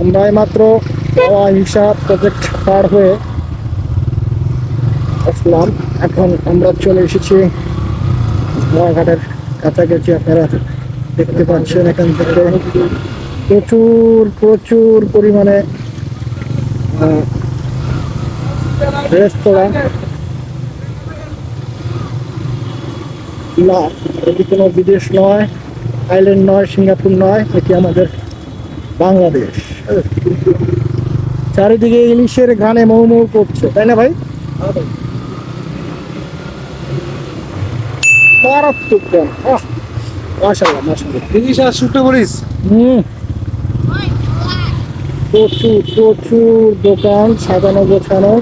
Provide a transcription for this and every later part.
আমরা মাত্র হিংসা প্রজেক্ট পার হয়ে আসলাম। এখন আমরা চলে এসেছি নোয়াঘাটের কাছাকাছি। আপনারা দেখতে পাচ্ছেন এখান থেকে। প্রচুর প্রচুর পরিমাণে রেস্তোরাঁ না, এটি কোনো বিদেশ নয়। থাইল্যান্ড নয় সিঙ্গাপুর নয় এটি আমাদের বাংলাদেশ। চারিদিকে ইলিশের গানে মৌ মৌ করছে। তাই না ভাই? মারাত্মক গান আর শুটে করিস হুম। প্রচুর প্রচুর দোকান সাজানো গোছানো।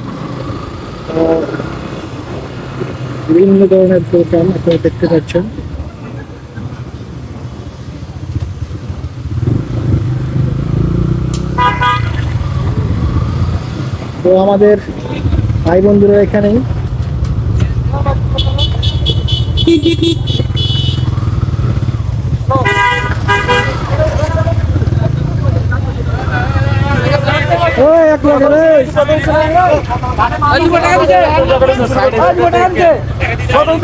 বিভিন্ন ধরনের দোকান আপনারা দেখতে পাচ্ছেন। আমাদের ভাই বন্ধুরা এখানেই ওই এক লাগে রে না ভাই ওরে এরকম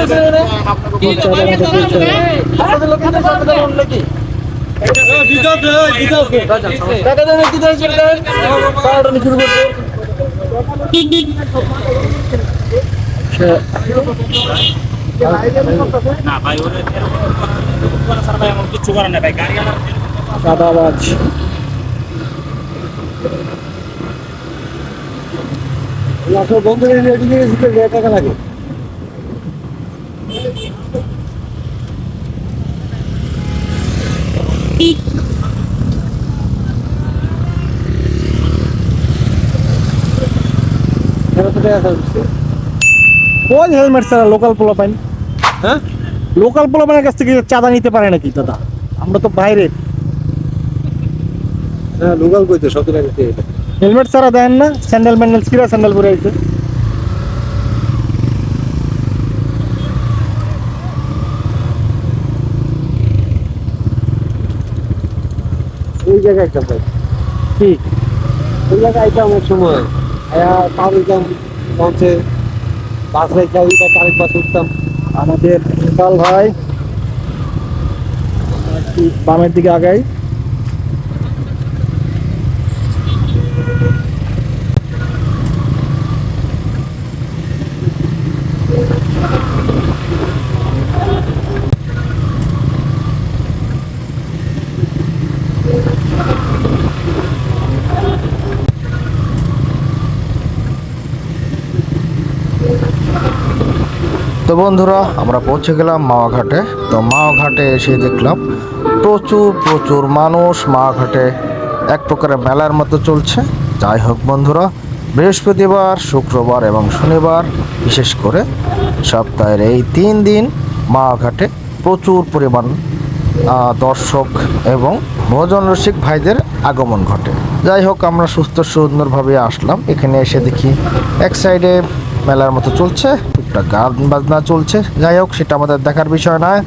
করা ছাড়া ভাই কিচ্ছু করার নেই ভাই গাড়ি বন্ধু টাকা লাগে। ওই হেলমেট ছাড়া লোকাল পোলা পাইন হ্যাঁ? লোকাল পোলা পাইনের কাছ থেকে চাঁদা নিতে পারে নাকি দাদা? আমরা তো বাইরে। হ্যাঁ লোকাল কইতে সব টাকা। হেলমেট ছাড়া দেন না স্যান্ডেল ম্যান্ডেল কিরা স্যান্ডেল পরে আছে। ওই জায়গায় একটা ভাই কি? ওই জায়গায় আইতাম এক সময়। লঞ্চে বাস রেখে ওইটা আরেক বাস উঠতাম। আমাদের নেপাল ভাই। বামের দিকে আগাই। তো বন্ধুরা, আমরা পৌঁছে গেলাম মাওয়াঘাটে। তো মাওয়াঘাটে এসে দেখলাম প্রচুর প্রচুর মানুষ মাওয়াঘাটে। এক প্রকারের মেলার মতো চলছে। যাই হোক বন্ধুরা, বৃহস্পতিবার, শুক্রবার এবং শনিবার, বিশেষ করে সপ্তাহের এই তিন দিন মাওয়াঘাটে প্রচুর পরিমাণ দর্শক এবং ভোজন রসিক ভাইদের আগমন ঘটে। যাই হোক, আমরা সুস্থ সুন্দরভাবে আসলাম। এখানে এসে দেখি এক সাইডে মেলার মতো চলছে। টুকটাক গান বাজনা চলছে। যাই হোক সেটা আমাদের দেখার বিষয় নয়।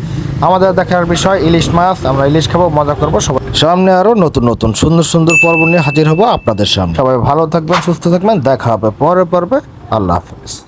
আমাদের দেখার বিষয় ইলিশ মাছ। আমরা ইলিশ খাব মজা করব সবাই। সামনে আরও নতুন নতুন সুন্দর সুন্দর পর্ব নিয়ে হাজির হব আপনাদের সামনে। সবাই ভালো থাকবেন সুস্থ থাকবেন। দেখা হবে পরে পর্বে। আল্লাহ হাফিজ।